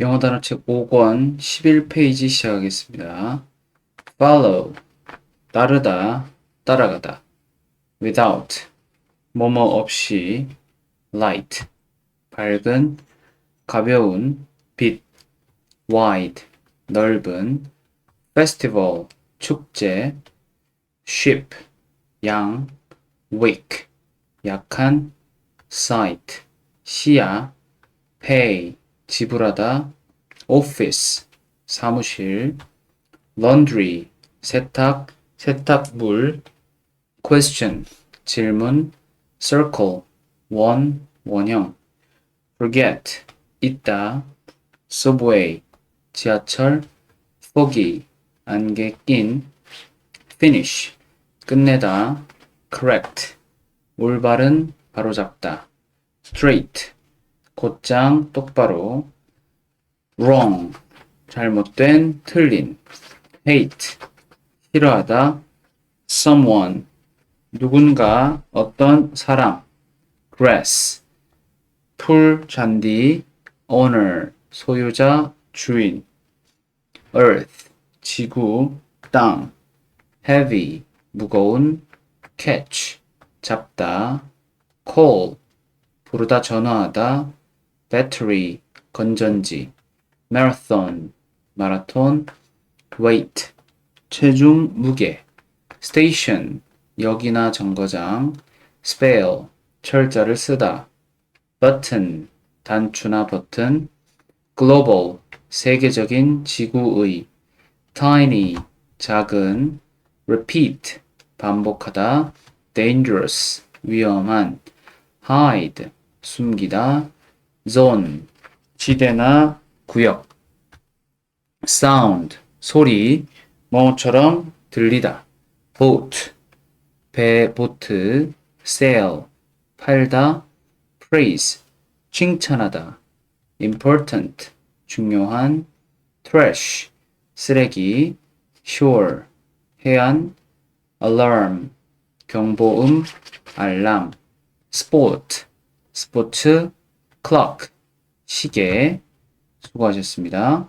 영어 단어책 5권 11페이지 시작하겠습니다. follow 따르다 따라가다 without 뭐뭐 없이 light 밝은 가벼운 빛 wide 넓은 festival 축제 ship 양 weak 약한 sight 시야 pay 지불하다 office 사무실 laundry 세탁 세탁물 question 질문 circle 원 원형 forget 있다 subway 지하철 foggy 안개 낀 finish 끝내다 correct 올바른 바로잡다 straight 곧장 똑바로 wrong 잘못된 틀린 hate 싫어하다 someone 누군가 어떤 사람 grass 풀 잔디 owner 소유자 주인 earth 지구 땅 heavy 무거운 catch 잡다 call 부르다 전화하다 battery 건전지 marathon 마라톤 weight 체중 무게 station 역이나 정거장 spare 철자를 쓰다 button 단추나 버튼 global 세계적인 지구의 tiny 작은 repeat 반복하다 dangerous 위험한 hide 숨기다 zone 지대나 구역 sound 소리 뭐처럼 들리다 boat 배 보트 sail 팔다 praise 칭찬하다 important 중요한 trash 쓰레기 shore 해안 alarm 경보음 알람 sport 스포츠 clock 시계 수고하셨습니다.